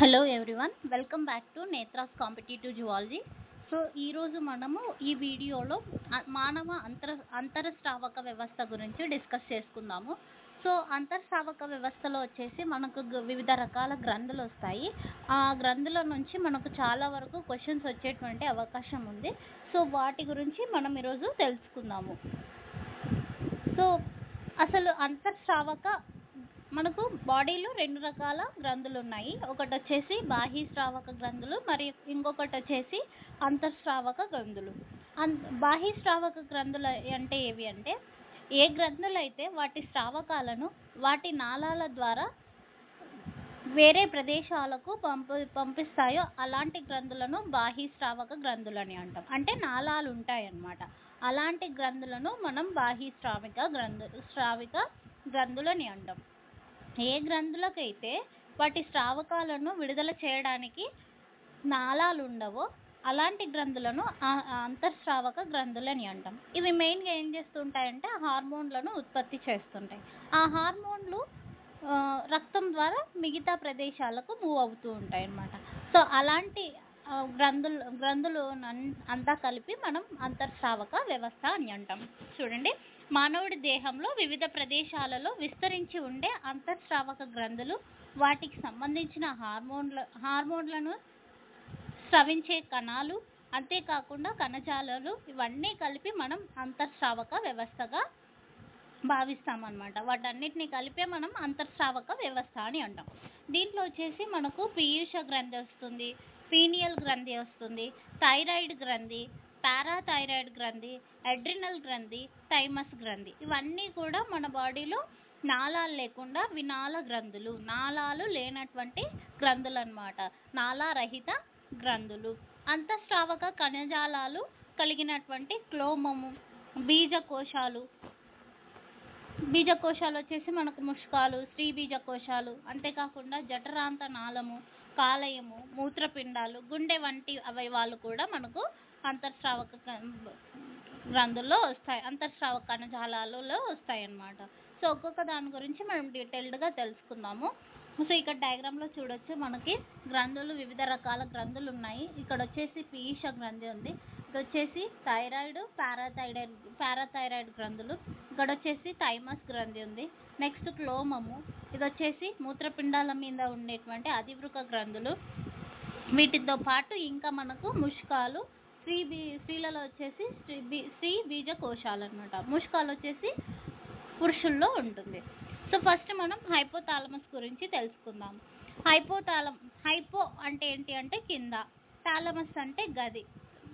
Hello everyone welcome back to Netras competitive zoology. So ఈరోజు మనము ఈ వీడియోలో మానవ అంతర అంతరస్రావక వ్యవస్థ గురించి డిస్కస్ చేసుకుందాము. సో అంతర్స్రావక వ్యవస్థలో వచ్చేసి మనకు వివిధ రకాల గ్రంథులు వస్తాయి. ఆ గ్రంథుల నుంచి మనకు చాలా వరకు క్వశ్చన్స్ వచ్చేటువంటి అవకాశం ఉంది. సో వాటి గురించి మనం ఈరోజు తెలుసుకుందాము. సో అసలు అంతర్స్రావక మనకు బాడీలో రెండు రకాల గ్రంథులు ఉన్నాయి ఒకటి వచ్చేసి బాహ్యస్రావక గ్రంథులు మరియు ఇంకొకటి వచ్చేసి అంతర్స్రావక గ్రంథులు. అన్ బాహ్యస్రావక గ్రంథులు అంటే ఏవి అంటే ఏ గ్రంథులైతే వాటి స్రావకాలను వాటి నాళాల ద్వారా వేరే ప్రదేశాలకు పంపి పంపిస్తాయో అలాంటి గ్రంథులను బాహ్యస్రావక గ్రంథులు అని అంటాం. అంటే నాళాలు ఉంటాయి అన్నమాట అలాంటి గ్రంథులను మనం బాహ్యస్రావిక గ్రంథు స్రావిక గ్రంథులని అంటాం. ఏ గ్రంథులకైతే వాటి స్రావకాలను విడుదల చేయడానికి నాళాలు ఉండవో అలాంటి గ్రంథులను అంతర్స్రావక గ్రంథులని అంటాం. ఇవి మెయిన్గా ఏం చేస్తుంటాయంటే హార్మోన్లను ఉత్పత్తి చేస్తుంటాయి. ఆ హార్మోన్లు రక్తం ద్వారా మిగతా ప్రదేశాలకు మూవ్ అవుతూ ఉంటాయి అన్నమాట సో అలాంటి గ్రంథులు గ్రంథులు అన్- అంతా కలిపి మనం అంతర్స్రావక వ్యవస్థ అని అంటాం. చూడండి. మానవుడి దేహంలో వివిధ ప్రదేశాలలో విస్తరించి ఉండే అంతర్స్రావక గ్రంథులు వాటికి సంబంధించిన హార్మోన్ల హార్మోన్లను స్రవించే కణాలు అంతేకాకుండా కణజాలాలు ఇవన్నీ కలిపి మనం అంతర్స్రావక వ్యవస్థగా భావిస్తామన్నమాట. వాటన్నిటిని కలిపే మనం అంతర్స్రావక వ్యవస్థ అని అంటాం. దీంట్లో వచ్చేసి మనకు పీయూష గ్రంథి వస్తుంది పీనియల్ గ్రంథి వస్తుంది థైరాయిడ్ గ్రంథి పారాథైరాయిడ్ గ్రంథి అడ్రినల్ గ్రంథి థైమస్ గ్రంథి. ఇవన్నీ కూడా మన బాడీలో నాళాలు లేకుండా వినాల గ్రంథులు. నాళాలు లేనటువంటి గ్రంథులు అనమాట నాళారహిత గ్రంథులు. అంతఃస్రావక కణజాలాలు కలిగినటువంటి క్లోమము బీజకోశాలు. బీజకోశాలు వచ్చేసి మనకు ముష్కాలు స్త్రీ బీజకోశాలు. అంతేకాకుండా జఠరాంత నాళము కాలయము మూత్రపిండాలు గుండె వంటి అవయవాలు కూడా మనకు అంతర్స్రావక గ్రంథుల్లో వస్తాయి. అంతర్స్రావక కణజాలాలలో వస్తాయి అన్నమాట సో ఒక్కొక్క దాని గురించి మనం డీటెయిల్డ్గా తెలుసుకుందాము. సో ఇక్కడ డయాగ్రామ్లో చూడొచ్చు మనకి గ్రంథులు వివిధ రకాల గ్రంథులు ఉన్నాయి ఇక్కడ వచ్చేసి పీయూష గ్రంథి ఉంది. ఇది వచ్చేసి థైరాయిడ్ పారాథైరాయిడ్ పారాథైరాయిడ్ గ్రంథులు. ఇక్కడ వచ్చేసి థైమస్ గ్రంథి ఉంది. నెక్స్ట్ క్లోమము. ఇది వచ్చేసి మూత్రపిండాల మీద ఉండేటువంటి అధివృక గ్రంథులు. వీటితో పాటు ఇంకా మనకు ముష్కాలు స్త్రీ బీ స్త్రీలలో వచ్చేసి స్త్రీ బీ స్త్రీ బీజ కోశాలు అనమాట ముష్కాలు వచ్చేసి పురుషుల్లో ఉంటుంది. సో ఫస్ట్ మనం హైపోథాలమస్ గురించి తెలుసుకుందాం. హైపోథాలం హైపో అంటే ఏంటి అంటే కింద. థాలమస్ అంటే గది.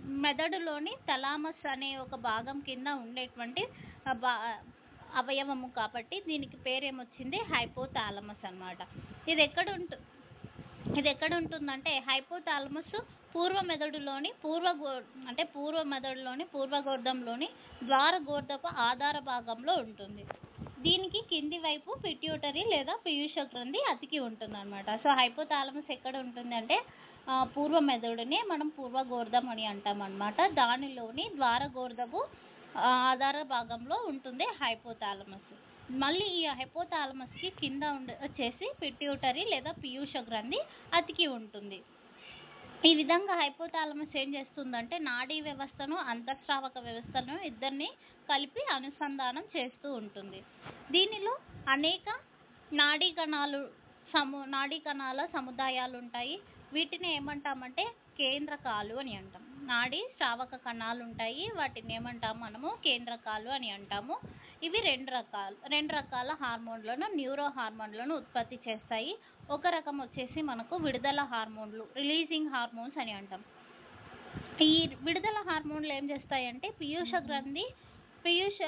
మెదడులోని తలామస్ అనే ఒక భాగం కింద ఉండేటువంటి బా- అవయవము కాబట్టి దీనికి పేరేమొచ్చింది? హైపోథాలమస్ అన్నమాట. ఇది ఎక్కడ ఉంటు ఇది ఎక్కడ ఉంటుందంటే హైపోథాలమస్ పూర్వ మెదడులోని పూర్వ గో అంటే పూర్వ మెదడులోని పూర్వగోర్ధంలోని ద్వారగోర్ధపు ఆధార భాగంలో ఉంటుంది. దీనికి కింది వైపు పిట్యూటరీ లేదా పీయూష గ్రంథి అతికి ఉంటుంది అనమాట సో హైపోథాలమస్ ఎక్కడ ఉంటుంది అంటే పూర్వ మెదడుని మనం పూర్వగోర్ధం అని అంటాం అనమాట దానిలోని ద్వారగోర్ధపు ఆధార భాగంలో ఉంటుంది హైపోథాలమస్. మళ్ళీ ఈ హైపోథాలమస్కి కింద ఉండే వచ్చేసి పిట్యూటరీ లేదా పీయూష గ్రంథి అతికి ఉంటుంది. ఈ విధంగా హైపోథాలమస్ ఏం చేస్తుందంటే నాడీ వ్యవస్థను అంతఃస్రావక వ్యవస్థను ఇద్దరిని కలిపి అనుసంధానం చేస్తూ ఉంటుంది. దీనిలో అనేక నాడీ కణాలు సము నాడీ కణాల సముదాయాలు ఉంటాయి. వీటిని ఏమంటామంటే కేంద్రకాలు అని అంటాం. నాడీ శ్రావక కణాలు ఉంటాయి. వాటిని ఏమంటాం మనము? కేంద్రకాలు అని అంటాము. ఇవి రెండు రకాలు రెండు రకాల హార్మోన్లను న్యూరో హార్మోన్లను ఉత్పత్తి చేస్తాయి. ఒక రకం వచ్చేసి మనకు విడుదల హార్మోన్లు రిలీజింగ్ హార్మోన్స్ అని అంటాం. ఈ విడుదల హార్మోన్లు ఏం చేస్తాయంటే పీయూష గ్రంథి పీయూష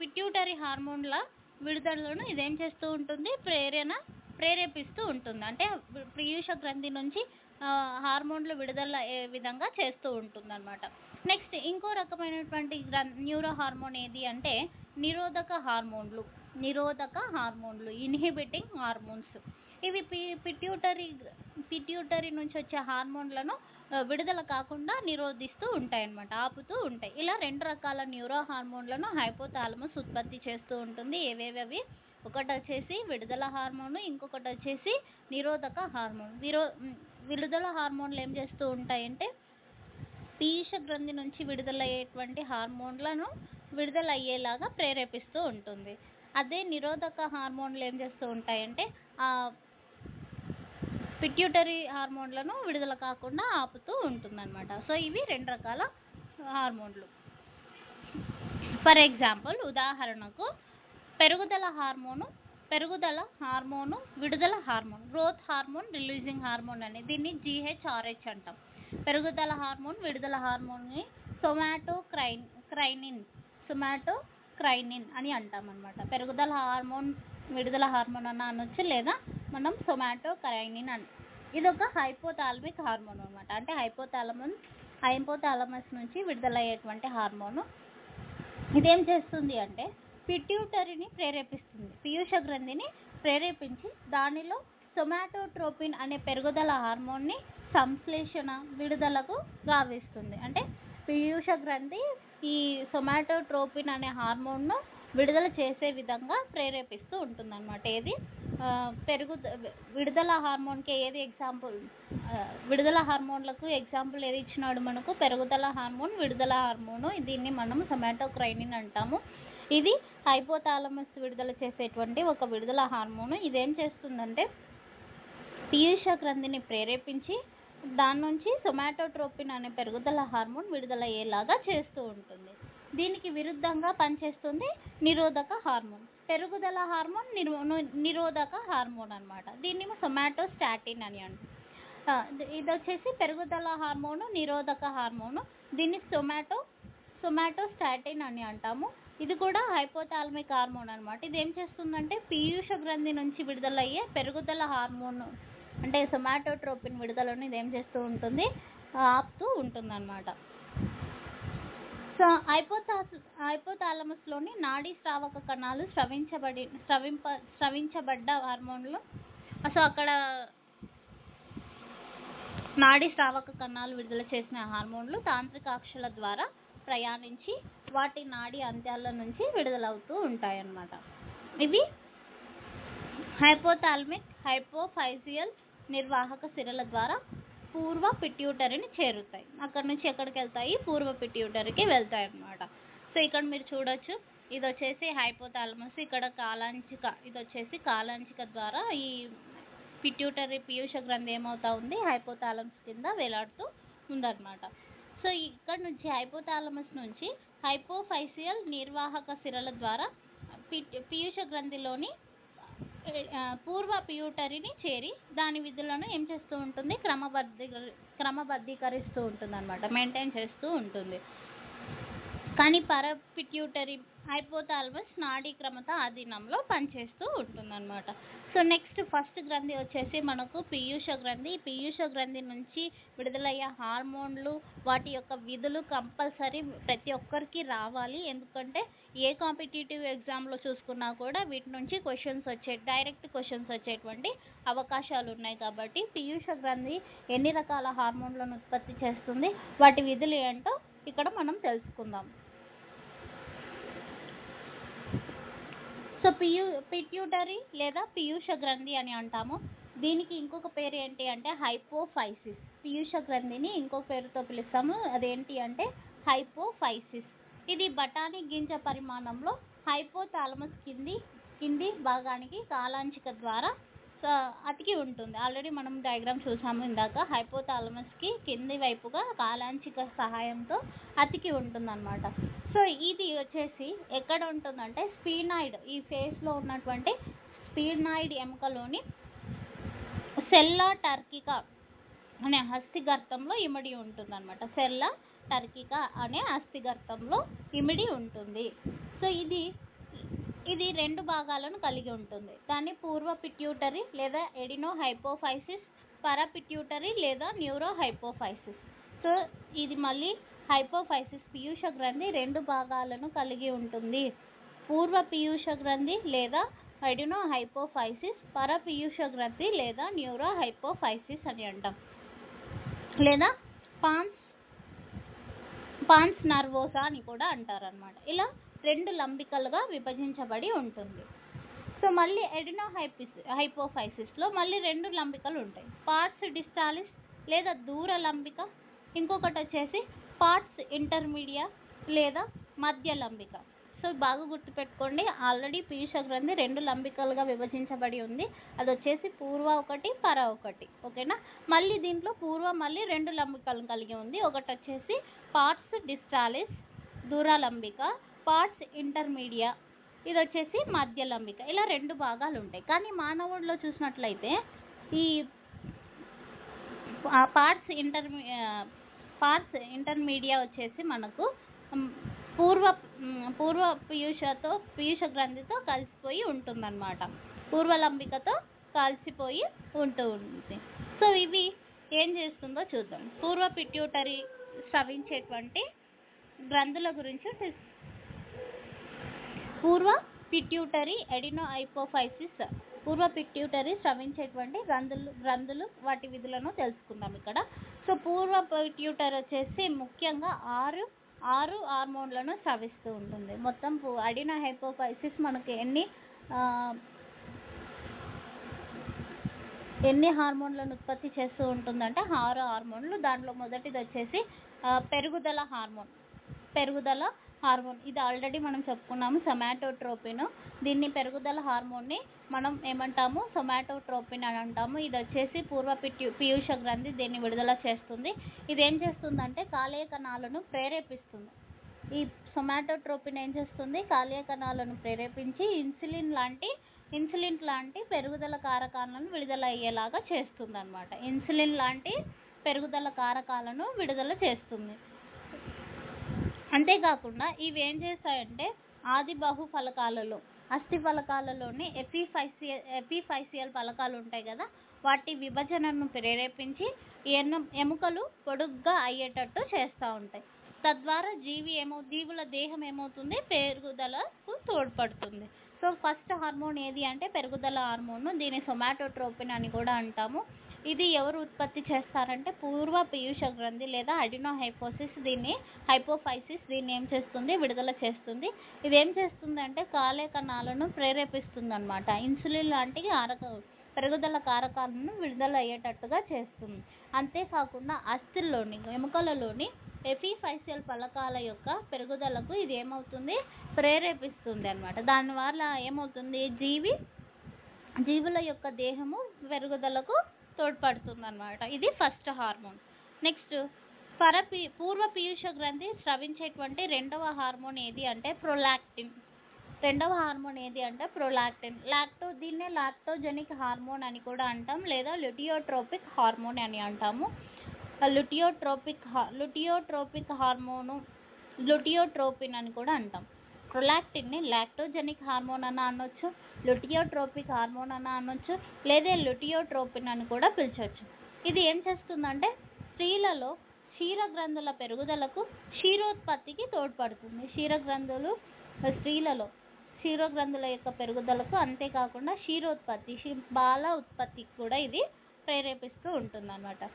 పిట్యూటరీ హార్మోన్ల విడుదలను ఇదేం చేస్తూ ఉంటుంది ప్రేరణ ప్రేరేపిస్తూ ఉంటుంది. అంటే పీయూష గ్రంథి నుంచి హార్మోన్లు విడుదల ఏ విధంగా చేస్తూ ఉంటుంది అనమాట నెక్స్ట్ ఇంకో రకమైనటువంటి గ్రం న్యూరో హార్మోన్ ఏది అంటే నిరోధక హార్మోన్లు నిరోధక హార్మోన్లు ఇన్హిబిటింగ్ హార్మోన్స్ ఇవి పి పిట్యూటరీ పిట్యూటరీ నుంచి వచ్చే హార్మోన్లను విడుదల కాకుండా నిరోధిస్తూ ఉంటాయి అన్నమాట ఆపుతూ ఉంటాయి. ఇలా రెండు రకాల న్యూరో హార్మోన్లను హైపోథాలమస్ ఉత్పత్తి చేస్తూ ఉంటుంది. ఏవేవి ఒకటి వచ్చేసి విడుదల హార్మోన్ ఇంకొకటి వచ్చేసి నిరోధక హార్మోన్. విరో విడుదల హార్మోన్లు ఏం చేస్తూ ఉంటాయంటే పీయూష గ్రంథి నుంచి విడుదలయ్యేటువంటి హార్మోన్లను విడుదల అయ్యేలాగా ప్రేరేపిస్తూ ఉంటుంది. అదే నిరోధక హార్మోన్లు ఏం చేస్తూ ఉంటాయంటే ఆ పిట్యూటరీ హార్మోన్లను విడుదల కాకుండా ఆపుతూ ఉంటుందన్నమాట. సో ఇవి రెండు రకాల హార్మోన్లు. ఫర్ ఎగ్జాంపుల్ ఉదాహరణకు పెరుగుదల హార్మోను పెరుగుదల హార్మోను విడుదల hormone growth hormone releasing hormone అని దీన్ని జిహెచ్ఆర్హెచ్ అంటాం. పెరుగుదల హార్మోన్ విడుదల హార్మోన్ని సొమాటో క్రైన్ క్రైనిన్ సొమాటో క్రైనిన్ అని అంటాం అనమాట పెరుగుదల హార్మోన్ విడుదల హార్మోన్ అన్న అనొచ్చు లేదా మనం సొమాటో క్రైనిన్ అని ఇది ఒక హైపోథాలమిక్ హార్మోన్ అనమాట అంటే హైపోథాలమస్ హైపోథాలమస్ నుంచి విడుదలయ్యేటువంటి హార్మోను. ఇదేం చేస్తుంది అంటే పిట్యూటరీని ప్రేరేపిస్తుంది. పీయూష గ్రంథిని ప్రేరేపించి దానిలో సొమాటోట్రోపిన్ అనే పెరుగుదల హార్మోన్ని సంశ్లేషణ విడుదలకు గావిస్తుంది అంటే పీయూష గ్రంథి ఈ సొమాటోట్రోపిన్ అనే హార్మోన్ను విడుదల చేసే విధంగా ప్రేరేపిస్తూ ఉంటుందన్నమాట. ఏది? పెరుగు విడుదల హార్మోన్కి ఏది ఎగ్జాంపుల్? విడుదల హార్మోన్లకు ఎగ్జాంపుల్ ఏది ఇచ్చినాడు మనకు? పెరుగుదల హార్మోన్ విడుదల హార్మోను. దీన్ని మనం సొమాటోక్రైనిన్ అంటాము. ఇది హైపోథాలమస్ విడుదల చేసేటువంటి ఒక విడుదల హార్మోను. ఇదేం చేస్తుందంటే పీయూష గ్రంథిని ప్రేరేపించి దాని నుంచి సొమాటోట్రోపిన్ అనే పెరుగుదల హార్మోన్ విడుదలయ్యేలాగా చేస్తూ ఉంటుంది. దీనికి విరుద్ధంగా పనిచేస్తుంది నిరోధక హార్మోన్. పెరుగుదల హార్మోన్ నిరో నిరోధక హార్మోన్ అనమాట దీన్ని సొమాటోస్టాటిన్ అని అంటారు ఇది- వచ్చేసి పెరుగుదల హార్మోను నిరోధక హార్మోను. దీన్ని సొమాటో సొమాటోస్టాటిన్ అని అంటాము. ఇది కూడా హైపోథాలమిక్ హార్మోన్ అనమాట ఇది ఏం చేస్తుందంటే పీయూష గ్రంథి నుంచి విడుదలయ్యే పెరుగుదల హార్మోన్ అంటే సొమాటోట్రోపిన్ విడుదలను ఇది ఏం చేస్తూ ఉంటుంది? ఆపుతూ ఉంటుందన్నమాట. సో హైపోథాస్ హైపోథాలమస్లోని నాడీ స్రావక కణాలు స్రవించబడి స్రవింప స్రవించబడ్డ హార్మోన్లు. సో అక్కడ నాడీ స్రావక కణాలు విడుదల చేసిన హార్మోన్లు తాంత్రికాక్షల ద్వారా ప్రయాణించి వాటి నాడీ అంత్యాల నుంచి విడుదలవుతూ ఉంటాయన్నమాట. ఇవి హైపోథాల్మిక్ హైపోఫైజియల్ నిర్వాహక సిరల ద్వారా పూర్వ పిట్యూటరీని చేరుతాయి. అక్కడ నుంచి ఎక్కడికి వెళ్తాయి? పూర్వ పిట్యూటరీకి వెళ్తాయి అన్నమాట. సో ఇక్కడ మీరు చూడొచ్చు. ఇది వచ్చేసి హైపోథాలమస్ ఇక్కడ కాలాంచిక ఇది వచ్చేసి కాలాంచిక ద్వారా ఈ పిట్యూటరీ పీయూష గ్రంథి ఏమవుతా ఉంది? హైపోథాలమస్ కింద వేలాడుతూ ఉందన్నమాట. సో ఇక్కడ నుంచి హైపోథాలమస్ నుంచి హైపోఫైసియల్ నిర్వాహక సిరల ద్వారా పి- పీయూష గ్రంథిలోని పూర్వ పియూటరీని చేరి దాని విధులను ఏం చేస్తూ ఉంటుంది? క్రమబద్ధీ క్రమబద్ధీకరిస్తూ ఉంటుంది అనమాట మెయింటైన్ చేస్తూ ఉంటుంది. కానీ పర పిట్యూటరీ హైపోథాలమస్ నాడీ క్రమత ఆధీనంలో పనిచేస్తూ ఉంటుందన్నమాట. సో నెక్స్ట్ ఫస్ట్ గ్రంథి వచ్చేసి మనకు పీయూష గ్రంథి. పీయూష గ్రంథి నుంచి విడుదలయ్యే హార్మోన్లు వాటి యొక్క విధులు కంపల్సరీ ప్రతి ఒక్కరికి రావాలి. ఎందుకంటే ఏ కాంపిటేటివ్ ఎగ్జామ్లో చూసుకున్నా కూడా వీటి నుంచి క్వశ్చన్స్ వచ్చే డైరెక్ట్ క్వశ్చన్స్ వచ్చేటువంటి అవకాశాలు ఉన్నాయి కాబట్టి పీయూష గ్రంథి ఎన్ని రకాల హార్మోన్లను ఉత్పత్తి చేస్తుంది వాటి విధులు ఏంటో ఇక్కడ మనం తెలుసుకుందాం. సో పియూ పిట్యూటరీ లేదా పీయూష గ్రంథి అని అంటాము. దీనికి ఇంకొక పేరు ఏంటి అంటే హైపోఫైసిస్. పీయూష గ్రంథిని ఇంకొక పేరుతో పిలుస్తాము. అదేంటి అంటే హైపోఫైసిస్. ఇది బఠానీ గింజ పరిమాణంలో హైపోథాలమస్ కింది కింది భాగానికి కాలాంచిక ద్వారా అతికి ఉంటుంది. ఆల్రెడీ మనం డయాగ్రామ్ చూసాము ఇందాక. హైపోథాలమస్కి కింది వైపుగా కాలాంచిక సహాయంతో అతికి ఉంటుందన్నమాట. సో ఇది వచ్చేసి ఎక్కడ ఉంటుందంటే స్పీనాయిడ్ ఈ ఫేస్లో ఉన్నటువంటి స్పీనాయిడ్ ఎముకలోని సెల్లా టర్కికా అనే అస్థిగర్తంలో ఇమిడి ఉంటుందన్నమాట. సెల్లా టర్కికా అనే అస్థిగర్తంలో ఇమిడి ఉంటుంది. సో ఇది ఇది రెండు భాగాలను కలిగి ఉంటుంది. దాన్ని పూర్వ పిట్యూటరీ లేదా ఎడినో హైపోఫైసిస్ పరపిట్యూటరీ లేదా న్యూరో హైపోఫైసిస్ సో ఇది మళ్ళీ హైపోఫైసిస్ పీయూష గ్రంథి రెండు భాగాలను కలిగి ఉంటుంది. పూర్వ పీయూష గ్రంథి లేదా ఎడినో హైపోఫైసిస్ పరపీయూష గ్రంథి లేదా న్యూరో హైపోఫైసిస్ అని అంటాం. లేదా పాన్స్ పాన్స్ నర్వోసా అని కూడా అంటారనమాట ఇలా రెండు లంబికలుగా విభజించబడి ఉంటుంది. సో మళ్ళీ ఎడినో హైపిస్ హైపోఫైసిస్లో మళ్ళీ రెండు లంబికలు ఉంటాయి. పార్ట్స్ డిస్టాలిస్ లేదా దూర లంబిక ఇంకొకటి వచ్చేసి పార్ట్స్ ఇంటర్మీడియా లేదా మధ్య లంబిక. సో బాగా గుర్తుపెట్టుకోండి ఆల్రెడీ పీయూష గ్రంథి రెండు లంబికలుగా విభజించబడి ఉంది. అది వచ్చేసి పూర్వ ఒకటి పర ఒకటి. ఓకేనా? మళ్ళీ దీంట్లో పూర్వ మళ్ళీ రెండు లంబికలు కలిగి ఉంది. ఒకటి వచ్చేసి పార్ట్స్ డిస్టాలిస్ దూరాలంబిక పార్ట్స్ ఇంటర్మీడియా ఇది వచ్చేసి మధ్యలంబిక. ఇలా రెండు భాగాలు ఉంటాయి. కానీ మానవుడిలో చూసినట్లయితే ఈ పార్ట్స్ ఇంటర్మీ పార్ట్స్ ఇంటర్మీడియా వచ్చేసి మనకు పూర్వ పూర్వ పీయూషతో పీయూష గ్రంథితో కలిసిపోయి ఉంటుందన్నమాట. పూర్వలంబికతో కలిసిపోయి ఉంటూ ఉంటుంది సో ఇవి ఏం చేస్తుందో చూద్దాం. పూర్వ పిట్యూటరీ స్రవించేటువంటి గ్రంథుల గురించి తెలుసు పూర్వ పిట్యూటరీ ఎడినో ఐపోఫైసిస్ పూర్వ పిట్యూటరీ స్రవించేటువంటి గ్రంథులు గ్రంథులు వాటి విధులను తెలుసుకుందాం ఇక్కడ. సో పూర్వ పిట్యూటరీ వచ్చేసి ముఖ్యంగా ఆరు ఆరు హార్మోన్లను స్రవిస్తూ ఉంటుంది. మొత్తం అడినో హైపోఫైసిస్ మనకి ఎన్ని ఎన్ని హార్మోన్లను ఉత్పత్తి చేస్తూ ఉంటుందంటే ఆరు హార్మోన్లు. దాంట్లో మొదటిది వచ్చేసి పెరుగుదల హార్మోన్. పెరుగుదల హార్మోన్. ఇది ఆల్రెడీ మనం చెప్పుకున్నాము సొమాటోట్రోపిన్. దీన్ని పెరుగుదల హార్మోన్ని మనం ఏమంటాము? సొమాటోట్రోపిన్ అని అంటాము. ఇది వచ్చేసి పూర్వ పిట్యు పీయూష గ్రంథి దీన్ని విడుదల చేస్తుంది. ఇది ఏం చేస్తుందంటే కాలేయ కణాలను ప్రేరేపిస్తుంది. ఈ సొమాటోట్రోపిన్ ఏం చేస్తుంది? కాలేయ కణాలను ప్రేరేపించి ఇన్సులిన్ లాంటి ఇన్సులిన్ లాంటి పెరుగుదల కారకాలను విడుదల అయ్యేలాగా చేస్తుంది అనమాట ఇన్సులిన్ లాంటి పెరుగుదల కారకాలను విడుదల చేస్తుంది. అంతేకాకుండా ఇవి ఏం చేస్తాయంటే ఆది బాహు ఫలకాలలో అస్థి ఫలకాలలోని ఎపిఫైసియల్ ఎపిఫైసియల్ ఫలకాలు ఉంటాయి కదా వాటి విభజనను ప్రేరేపించి ఎన్ను ఎముకలు పొడుగ్గా అయ్యేటట్టు చేస్తూ ఉంటాయి. తద్వారా జీవి ఏమో జీవుల దేహం ఏమవుతుంది? పెరుగుదలకు తోడ్పడుతుంది. సో ఫస్ట్ హార్మోన్ ఏది అంటే పెరుగుదల హార్మోన్ దీన్ని సొమాటోట్రోపిన్ అని కూడా అంటాము. ఇది ఎవరు ఉత్పత్తి చేస్తారంటే పూర్వ పీయూష గ్రంథి లేదా అడినోహైపోసిస్ దీన్ని హైపోఫైసిస్ దీన్ని ఏం చేస్తుంది? విడుదల చేస్తుంది. ఇది ఏం చేస్తుంది అంటే కాలే కణాలను ప్రేరేపిస్తుంది అనమాట ఇన్సులిన్ లాంటి కారక పెరుగుదల కారకాలను విడుదల అయ్యేటట్టుగా చేస్తుంది. అంతేకాకుండా అస్థిల్లోని ఎముకలలోని ఎఫీఫైసియల్ ఫలకాల యొక్క పెరుగుదలకు ఇది ఏమవుతుంది? ప్రేరేపిస్తుంది అనమాట దానివల్ల ఏమవుతుంది? జీవి జీవుల యొక్క దేహము పెరుగుదలకు తోడ్పడుతుంది అనమాట ఇది ఫస్ట్ హార్మోన్. నెక్స్ట్ పరపీ పూర్వ పీయూష గ్రంథి స్రవించేటువంటి రెండవ హార్మోన్ ఏది అంటే ప్రొలాక్టిన్. రెండవ హార్మోన్ ఏది అంటే ప్రొలాక్టిన్. లాక్టో దీన్నే లాక్టోజెనిక్ హార్మోన్ అని కూడా అంటాం లేదా లుటియోట్రోపిక్ హార్మోన్ అని అంటాము. లుటియోట్రోపిక్ హా- లుటియోట్రోపిక్ హార్మోను లుటియోట్రోపిన్ అని కూడా అంటాం. ప్రొలాక్టిన్ని లాక్టోజెనిక్ హార్మోన్ అని అనొచ్చు లుటియోట్రోపిక్ హార్మోన్ అని అనొచ్చు లేదా లుటియోట్రోపిన్ అని కూడా పిలిచవచ్చు ఇది ఏం చేస్తుందంటే స్త్రీలలో క్షీరగ్రంథుల పెరుగుదలకు క్షీరోత్పత్తికి తోడ్పడుతుంది. క్షీరగ్రంథులు స్త్రీలలో క్షీరగ్రంథుల యొక్క పెరుగుదలకు అంతేకాకుండా క్షీరోత్పత్తి బాల ఉత్పత్తికి కూడా ఇది ప్రేరేపిస్తూ ఉంటుంది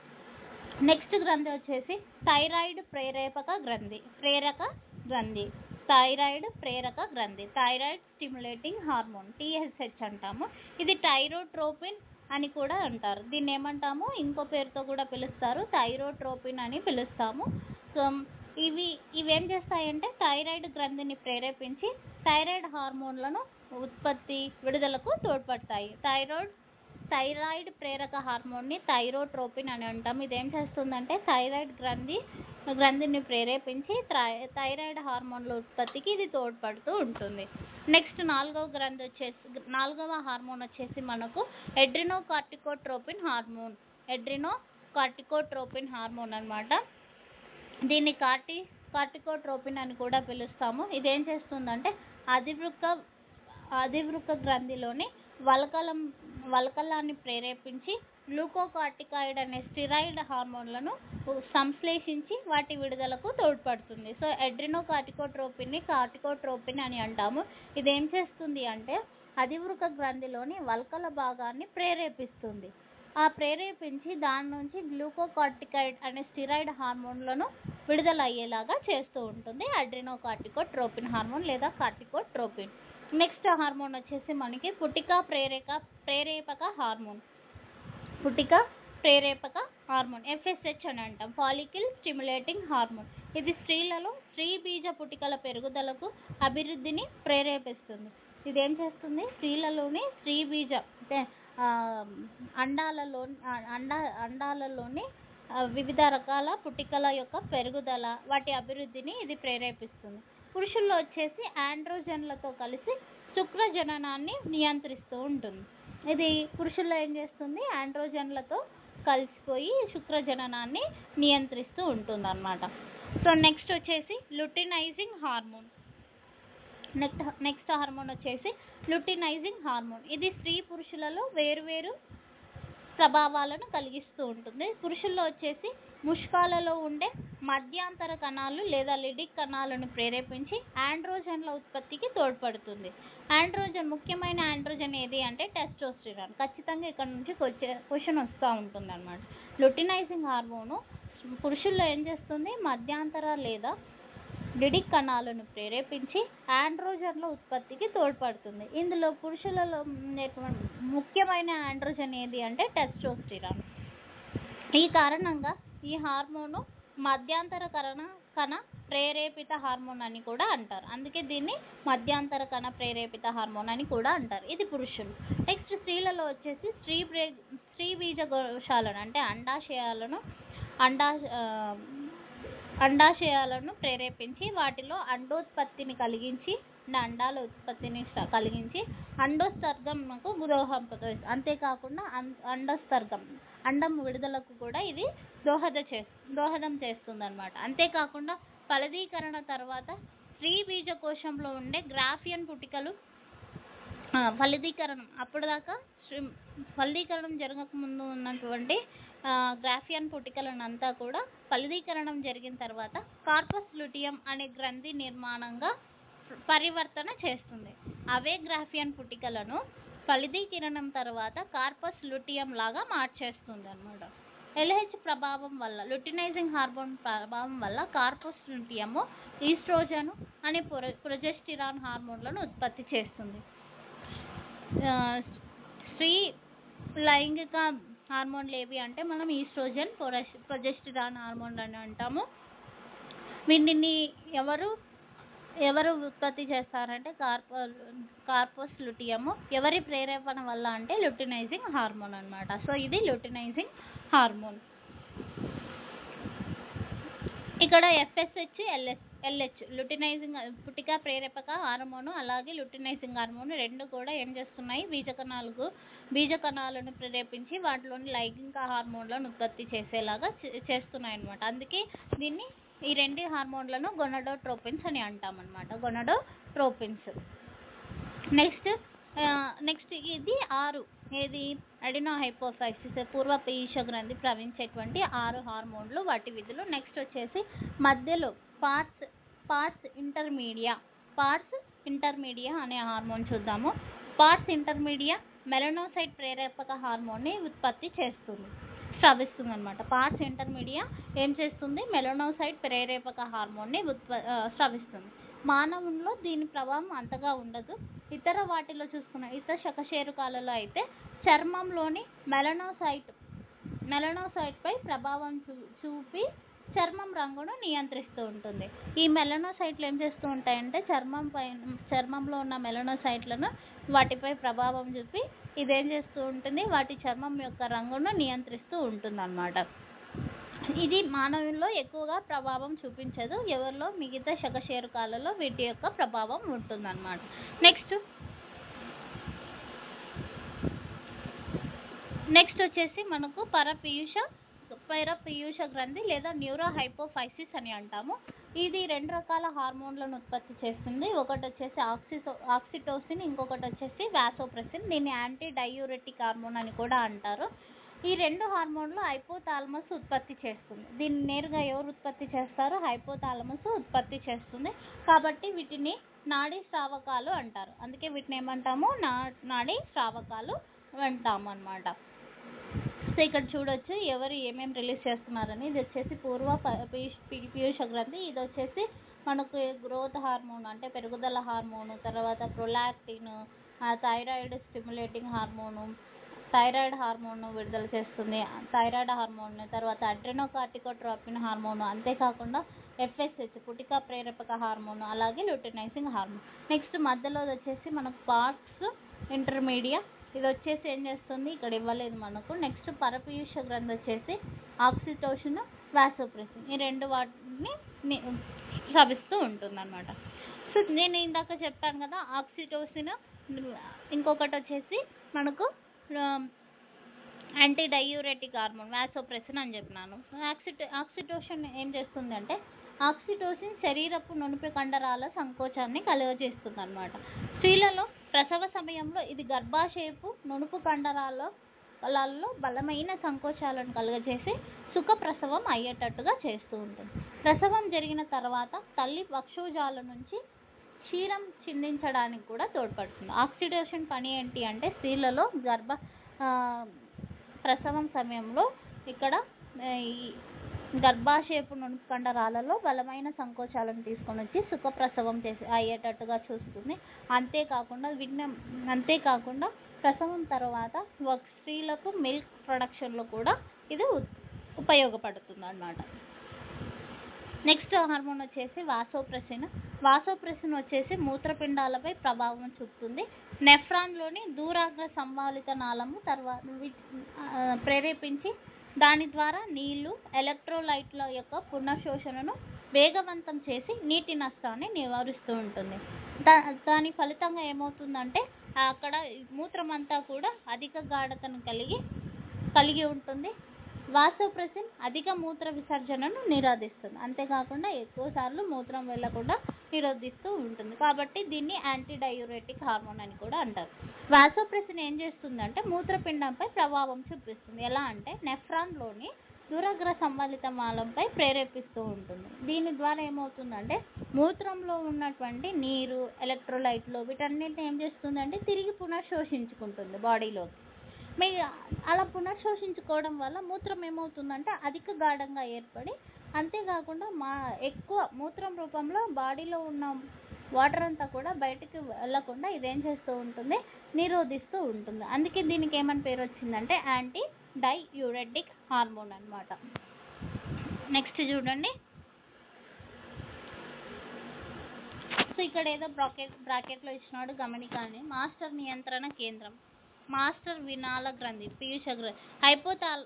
నెక్స్ట్ గ్రంథి వచ్చేసి థైరాయిడ్ ప్రేరేపక గ్రంథి ప్రేరక గ్రంథి. థైరాయిడ్ ప్రేరక గ్రంథి. థైరాయిడ్ స్టిమ్యులేటింగ్ హార్మోన్ టీఎస్హెచ్ అంటాము. ఇది థైరోట్రోపిన్ అని కూడా అంటారు. దీన్ని ఏమంటాము? ఇంకో పేరుతో కూడా పిలుస్తారు. థైరోట్రోపిన్ అని పిలుస్తాము. సో ఇవి ఇవేం చేస్తాయంటే థైరాయిడ్ గ్రంథిని ప్రేరేపించి థైరాయిడ్ హార్మోన్లను ఉత్పత్తి విడుదలకు తోడ్పడతాయి. థైరాయిడ్ థైరాయిడ్ ప్రేరక హార్మోన్ని థైరోట్రోపిన్ అని అంటాం. ఇది ఏం చేస్తుందంటే థైరాయిడ్ గ్రంథి గ్రంథిని ప్రేరేపించి థై- థైరాయిడ్ హార్మోన్ల ఉత్పత్తికి ఇది తోడ్పడుతూ ఉంటుంది. నెక్స్ట్ నాలుగవ గ్రంథి వచ్చేసి నాలుగవ హార్మోన్ వచ్చేసి మనకు adrenocorticotropin hormone. Adrenocorticotropin hormone అనమాట దీన్ని కార్టి కార్టికోట్రోపిన్ అని కూడా పిలుస్తాము. ఇది ఏం చేస్తుందంటే అధివృక్క అధివృక్క గ్రంథిలోని వలకలం వలకలాన్ని ప్రేరేపించి గ్లూకోకార్టికాయిడ్ అనే స్టిరాయిడ్ హార్మోన్లను సంశ్లేషించి వాటి విడుదలకు తోడ్పడుతుంది. సో ఎడ్రినో కార్టికోట్రోపిన్ని కార్టికోట్రోపిన్ అని అంటాము. ఇది ఏం చేస్తుంది అంటే అధివృక గ్రంథిలోని వల్కల భాగాన్ని ప్రేరేపిస్తుంది. ఆ ప్రేరేపించి దాని నుంచి గ్లూకోకార్టికాయిడ్ అనే స్టిరాయిడ్ హార్మోన్లను విడుదల అయ్యేలాగా చేస్తూ ఉంటుంది అడ్రినో కార్టికోట్రోపిన్ హార్మోన్ లేదా కార్టికోట్రోపిన్. నెక్స్ట్ హార్మోన్ వచ్చేసి మనకి పుట్టిక ప్రేరేక ప్రేరేపక హార్మోన్ పుట్టిక ప్రేరేపక హార్మోన్ ఎఫ్ఎస్హెచ్ అని అంటాం. ఫాలికిల్ స్టిమ్యులేటింగ్ హార్మోన్ ఇది స్త్రీలలో స్త్రీ బీజ పుటికల పెరుగుదలకు అభివృద్ధిని ప్రేరేపిస్తుంది. ఇది ఏం చేస్తుంది? స్త్రీలలోని స్త్రీ బీజ అంటే అండాలలో అండా అండాలలోని వివిధ రకాల పుటికల యొక్క పెరుగుదల వాటి అభివృద్ధిని ఇది ప్రేరేపిస్తుంది. పురుషుల్లో వచ్చేసి ఆండ్రోజన్లతో కలిసి శుక్రజననాన్ని నియంత్రిస్తూ ఉంటుంది. ఇది పురుషుల్లో ఏం చేస్తుంది? ఆండ్రోజన్లతో కలిసిపోయి శుక్రజననాన్ని నియంత్రిస్తూ ఉంటుంది అనమాట సో నెక్స్ట్ వచ్చేసి luteinizing hormone next next hormone వచ్చేసి లుటినైజింగ్ హార్మోన్ ఇది స్త్రీ పురుషులలో వేరువేరు ప్రభావాలను కలిగిస్తూ ఉంటుంది. పురుషుల్లో వచ్చేసి ముష్కాలలో ఉండే మధ్యాంతర కణాలు లేదా లిడిక్ కణాలను ప్రేరేపించి ఆండ్రోజన్ల ఉత్పత్తికి తోడ్పడుతుంది. ఆండ్రోజన్ ముఖ్యమైన ఆండ్రోజన్ ఏది అంటే టెస్టోస్టిరాన్. ఖచ్చితంగా ఇక్కడ నుంచి క్వశ్చన్ వస్తూ ఉంటుంది అనమాట లుటినైజింగ్ హార్మోను పురుషుల్లో ఏం చేస్తుంది? మధ్యాంతర లేదా డిడిక్ కణాలను ప్రేరేపించి ఆండ్రోజన్ల ఉత్పత్తికి తోడ్పడుతుంది. ఇందులో పురుషులలో ఉండేటువంటి ముఖ్యమైన ఆండ్రోజన్ ఏది అంటే టెస్టోస్టిరాన్. ఈ కారణంగా ఈ హార్మోను మధ్యాంతర కణ కణ ప్రేరేపిత హార్మోన్ అని కూడా అంటారు. అందుకే దీన్ని మధ్యాంతర కణ ప్రేరేపిత హార్మోన్ అని కూడా అంటారు. ఇది పురుషులు. నెక్స్ట్ స్త్రీలలో వచ్చేసి స్త్రీ ప్రే స్త్రీ బీజ కోశాలను అంటే అండాశయాలను అండా అండాశయాలను ప్రేరేపించి వాటిలో అండోత్పత్తిని కలిగించి అంటే అండాల ఉత్పత్తిని కలిగించి అండోత్సర్గంకు దోహదపడుతుంది అంతేకాకుండా అం- అండోత్సర్గం అండం విడుదలకు కూడా ఇది దోహద చే దోహదం చేస్తుంది అనమాట అంతేకాకుండా ఫలదీకరణ తర్వాత స్త్రీ బీజకోశంలో ఉండే గ్రాఫియన్ పుటికలు ఫలదీకరణం అప్పటిదాకా దాకా శ్రీ- ఫలదీకరణం జరగక ముందు ఉన్నటువంటి గ్రాఫియన్ పుటికలనంతా కూడా ఫలదీకరణం జరిగిన తర్వాత కార్పస్ లుటియం అనే గ్రంథి నిర్మాణంగా పరివర్తన చేస్తుంది. అవే గ్రాఫియన్ పుటికలను ఫలదీకరణం తర్వాత కార్పస్ లుటియం లాగా మార్చేస్తుంది అనమాట ఎల్హెచ్ ప్రభావం వల్ల లుటినైజింగ్ హార్మోన్ ప్రభావం వల్ల కార్పస్ లుటియము ఈస్ట్రోజన్ అనే ప్రొ ప్రొజెస్టిరాన్ హార్మోన్లను ఉత్పత్తి చేస్తుంది. స్త్రీ లైంగిక హార్మోన్లు ఏవి అంటే మనం ఈస్ట్రోజన్ ప్రొరెస్ ప్రొజెస్టిరాన్ హార్మోన్ అని అంటాము. వీటిని ఎవరు ఎవరు ఉత్పత్తి చేస్తారంటే కార్పో కార్పోస్ లుటియము ఎవరి ప్రేరేపణ వల్ల అంటే లుటినైజింగ్ హార్మోన్ అన్నమాట. సో ఇది లుటినైజింగ్ హార్మోన్. ఇక్కడ ఎఫ్ఎస్హెచ్ ఎల్ఎస్ ఎల్హెచ్. లుటినైజింగ్ పుటిక ప్రేరేపక హార్మోను అలాగే లుటినైజింగ్ హార్మోను రెండు కూడా ఏం చేస్తున్నాయి? బీజకణాలకు బీజకణాలను ప్రేరేపించి వాటిలోని లైంగిక హార్మోన్లను ఉత్పత్తి చేసేలాగా చే- చేస్తున్నాయి అనమాట అందుకే దీన్ని ఈ రెండు హార్మోన్లను గొనడోట్రోపిన్స్ అని అంటామన్నమాట. గొనడోట్రోపిన్స్. నెక్స్ట్ నెక్స్ట్ ఇది ఆరు. ఏది? అడినో హైపోఫైసిస్ పూర్వ పీయూష గ్రంథి ప్రవహించేటువంటి ఆరు హార్మోన్లు వాటి విధులు. నెక్స్ట్ వచ్చేసి మధ్యలో pars pars intermedia pars intermedia అనే హార్మోన్ చూద్దాము. పార్ట్స్ ఇంటర్మీడియా మెలనోసైట్ ప్రేరేపక హార్మోన్ని ఉత్పత్తి చేస్తుంది. స్రవిస్తుంది అనమాట పార్స్ ఇంటర్మీడియా ఏం చేస్తుంది? మెలనోసైట్ ప్రేరేపక హార్మోన్ని ఉత్ప స్రవిస్తుంది. మానవుల్లో దీని ప్రభావం అంతగా ఉండదు. ఇతర వాటిలో చూసుకున్న ఇతర శకశేరుకాలలో అయితే చర్మంలోని మెలనోసైట్ మెలనోసైట్పై ప్రభావం చూ చూపి చర్మం రంగును నియంత్రిస్తూ ఉంటుంది. ఈ మెలనోసైట్లు ఏం చేస్తూ ఉంటాయంటే చర్మం పైన చర్మంలో ఉన్న మెలనోసైట్లను వాటిపై ప్రభావం చూపి ఇదేం చేస్తూ ఉంటుంది వాటి చర్మం యొక్క రంగును నియంత్రిస్తూ ఉంటుంది ఇది మానవుల్లో ఎక్కువగా ప్రభావం చూపించదు. ఎవరిలో మిగతా శకశేరుకాలలో వీటి యొక్క ప్రభావం ఉంటుందన్నమాట. నెక్స్ట్ నెక్స్ట్ వచ్చేసి మనకు పరపీయూష పరపీయూష గ్రంథి లేదా న్యూరో హైపోఫైసిస్ అని అంటాము. ఇది రెండు రకాల హార్మోన్లను ఉత్పత్తి చేస్తుంది. ఒకటి వచ్చేసి ఆక్సిటో ఆక్సిటోసిన్ ఇంకొకటి వచ్చేసి వాసోప్రెసిన్. దీన్ని యాంటీ డయూరెటిక్ హార్మోన్ అని కూడా అంటారు. ఈ రెండు హార్మోన్లు హైపోథాలమస్ ఉత్పత్తి చేస్తుంది. దీన్ని నేరుగా ఎవరు ఉత్పత్తి చేస్తారు హైపోథాలమస్ ఉత్పత్తి చేస్తుంది. కాబట్టి వీటిని నాడీ స్రావకాలు అంటారు. అందుకే వీటిని ఏమంటాము? నా నాడీ స్రావకాలు అంటాము అన్నమాట. సో ఇక్కడ చూడొచ్చు ఎవరు ఏమేమి రిలీజ్ చేస్తున్నారని. ఇది వచ్చేసి పూర్వ ప- పీ- పీయూష గ్రంథి ఇది వచ్చేసి మనకు గ్రోత్ హార్మోన్ అంటే పెరుగుదల హార్మోను తర్వాత prolactin thyroid stimulating hormone thyroid hormone విడుదల చేస్తుంది. థైరాయిడ్ హార్మోన్ తర్వాత అడ్రినోకార్టికోట్రోపిన్ హార్మోన్ అంతేకాకుండా ఎఫ్ఎస్హెచ్ పుటిక ప్రేరేపక హార్మోన్ అలాగే ల్యూటినైజింగ్ హార్మోన్ నెక్స్ట్ మధ్యలో వచ్చేసి మనకు పార్క్స్ ఇంటర్మీడియా ఇది వచ్చేసి ఏం చేస్తుంది? ఇక్కడ ఇవ్వలేదు మనకు. నెక్స్ట్ పరపీయూష గ్రంథి వచ్చేసి ఆక్సిటోషన్ వ్యాసోప్రెసిన్ ఈ రెండు వాటిని ని- స్రవిస్తూ ఉంటుంది అనమాట సో నేను ఇందాక చెప్పాను కదా ఆక్సిటోసిన్ ఇంకొకటి వచ్చేసి మనకు యాంటీ డయూరెటిక్ హార్మోన్ వ్యాసోప్రెసిన్ అని చెప్పినాను. ఆక్సిటో ఆక్సిటోషన్ ఏం చేస్తుంది అంటే ఆక్సిటోసిన్ శరీరపు నునుపు కండరాల సంకోచాన్ని కలుగజేస్తుంది అనమాట స్త్రీలలో ప్రసవ సమయంలో ఇది గర్భాశయపు నునుపు కండరాలలో బలమైన సంకోచాలను కలుగజేసి సుఖ ప్రసవం అయ్యేటట్టుగా చేస్తూ ఉంటుంది. ప్రసవం జరిగిన తర్వాత తల్లి వక్షోజాల నుంచి క్షీరం చిందించడానికి కూడా తోడ్పడుతుంది. ఆక్సిడేషన్ పని ఏంటి అంటే స్త్రీలలో గర్భ ప్రసవం సమయంలో ఇక్కడ ఈ గర్భాశయపు నునుపు కండరాలలో బలమైన సంకోచాలను తీసుకొని వచ్చి సుఖప్రసవం చేసి అయ్యేటట్టుగా చూస్తుంది. అంతేకాకుండా విన్న అంతేకాకుండా ప్రసవం తర్వాత ఒక స్త్రీలకు మిల్క్ ప్రొడక్షన్లో కూడా ఇది ఉపయోగపడుతుంది అన్నమాట నెక్స్ట్ హార్మోన్ వచ్చేసి వాసోప్రెసిన్. వాసోప్రెసిన్ వచ్చేసి మూత్రపిండాలపై ప్రభావం చూపుతుంది. నెఫ్రాన్లోని దూరాగ్ర సంబాలిత నాళము తర్వాత ప్రేరేపించి దాని ద్వారా నీళ్ళు ఎలక్ట్రోలైట్ల యొక్క పునఃశోషణను వేగవంతం చేసి నీటి నష్టాన్ని నివారిస్తూ ఉంటుంది. దా దాని ఫలితంగా ఏమవుతుందంటే అక్కడ మూత్రం అంతా కూడా అధిక గాఢతను కలిగి కలిగి ఉంటుంది. వాసోప్రెసిన్ అధిక మూత్ర విసర్జనను నిరోధిస్తుంది. అంతేకాకుండా ఎక్కువ సార్లు మూత్రం వెళ్ళకుండా నిరోధిస్తూ ఉంటుంది. కాబట్టి దీన్ని యాంటీ డయూరెటిక్ హార్మోన్ అని కూడా అంటారు. వాసోప్రెసిన్ ఏం చేస్తుందంటే మూత్రపిండంపై ప్రభావం చూపిస్తుంది. ఎలా అంటే నెఫ్రాన్లోని దూరగ్ర సంబంధిత మాలంపై ప్రేరేపిస్తూ ఉంటుంది. దీని ద్వారా ఏమవుతుందంటే మూత్రంలో ఉన్నటువంటి నీరు ఎలక్ట్రోలైట్లు వీటన్నిటిని ఏం చేస్తుందంటే తిరిగి పునఃశోషించుకుంటుంది బాడీలోకి మీ అలా పునఃశోషించుకోవడం వల్ల మూత్రం ఏమవుతుందంటే అధిక గాఢంగా ఏర్పడి అంతేకాకుండా మా ఎక్కువ మూత్రం రూపంలో బాడీలో ఉన్న వాటర్ అంతా కూడా బయటికి వెళ్ళకుండా ఇదేం చేస్తూ ఉంటుంది? నిరోధిస్తూ ఉంటుంది. అందుకే దీనికి ఏమని పేరు వచ్చిందంటే యాంటీ డైయూరెటిక్ హార్మోన్ అన్నమాట. నెక్స్ట్ చూడండి. సో ఇక్కడ ఏదో బ్రాకెట్ బ్రాకెట్లో ఇచ్చినాడు గమనికాని మాస్టర్ నియంత్రణ కేంద్రం. మాస్టర్ వినాల గ్రంథి పీయూష గ్రంథి హైపోతాల్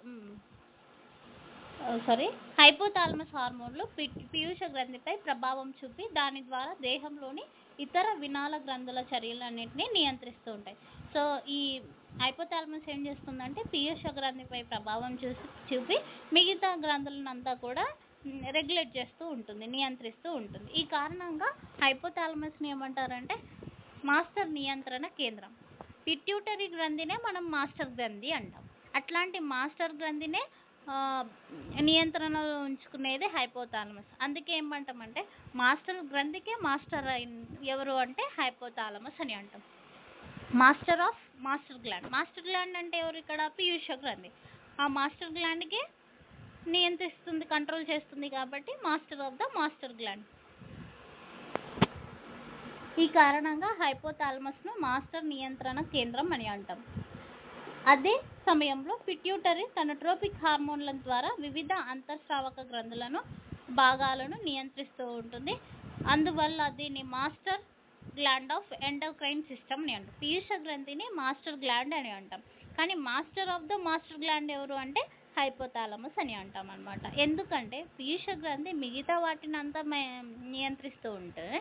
సారీ హైపోథాలమస్ హార్మోన్లు పి- పీయూష గ్రంథిపై ప్రభావం చూపి దాని ద్వారా దేహంలోని ఇతర వినాల గ్రంథుల చర్యలన్నింటినీ నియంత్రిస్తూ ఉంటాయి. సో ఈ హైపోథాలమస్ ఏం చేస్తుందంటే పీయూష గ్రంథిపై ప్రభావం చూసి చూపి మిగతా గ్రంథులనంతా కూడా రెగ్యులేట్ చేస్తూ ఉంటుంది నియంత్రిస్తూ ఉంటుంది. ఈ కారణంగా హైపోథాలమస్ని ఏమంటారంటే మాస్టర్ నియంత్రణ కేంద్రం. పిట్యూటరీ గ్రంథినే మనం మాస్టర్ గ్రంథి అంటాం. అట్లాంటి మాస్టర్ గ్రంథినే నియంత్రణలో ఉంచుకునేది హైపోథాలమస్ అందుకే ఏమంటామంటే మాస్టర్ గ్రంథికే మాస్టర్ అయిన ఎవరు అంటే హైపోథాలమస్ అని అంటాం. Master of master gland. Master gland అంటే ఎవరు ఇక్కడ? పీయూష గ్రంథి. ఆ మాస్టర్ గ్లాండ్కి నియంత్రిస్తుంది కంట్రోల్ చేస్తుంది కాబట్టి master of the master gland. ఈ కారణంగా హైపోథాలమస్ను మాస్టర్ నియంత్రణ కేంద్రం అని అంటాం. అదే సమయంలో పిట్యూటరీ తన ట్రోపిక్ హార్మోన్ల ద్వారా వివిధ అంతర్స్రావక గ్రంథులను భాగాలను నియంత్రిస్తూ ఉంటుంది. అందువల్ల దీన్ని master gland of endocrine system అని అంటాం. పీయూష గ్రంథిని మాస్టర్ గ్లాండ్ అని అంటాం. కానీ master of the master gland ఎవరు అంటే హైపోథాలమస్ అని అంటాం అనమాట ఎందుకంటే పీయూష గ్రంథి మిగతా వాటిని అంతా మే- నియంత్రిస్తూ ఉంటుంది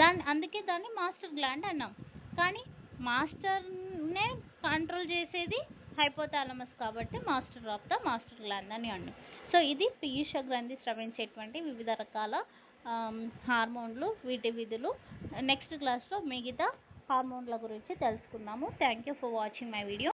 దాన్ని అందుకే దాన్ని మాస్టర్ గ్లాండ్ అన్నాం. కానీ మాస్టర్నే కంట్రోల్ చేసేది హైపోథాలమస్ కాబట్టి master of the master gland అని అన్నాం. సో ఇది పీయూష గ్రంథి స్రవించేటువంటి వివిధ రకాల హార్మోన్లు వీటి విధులు. నెక్స్ట్ క్లాస్లో మిగతా హార్మోన్ల గురించి తెలుసుకుందాము. Thank you for watching my video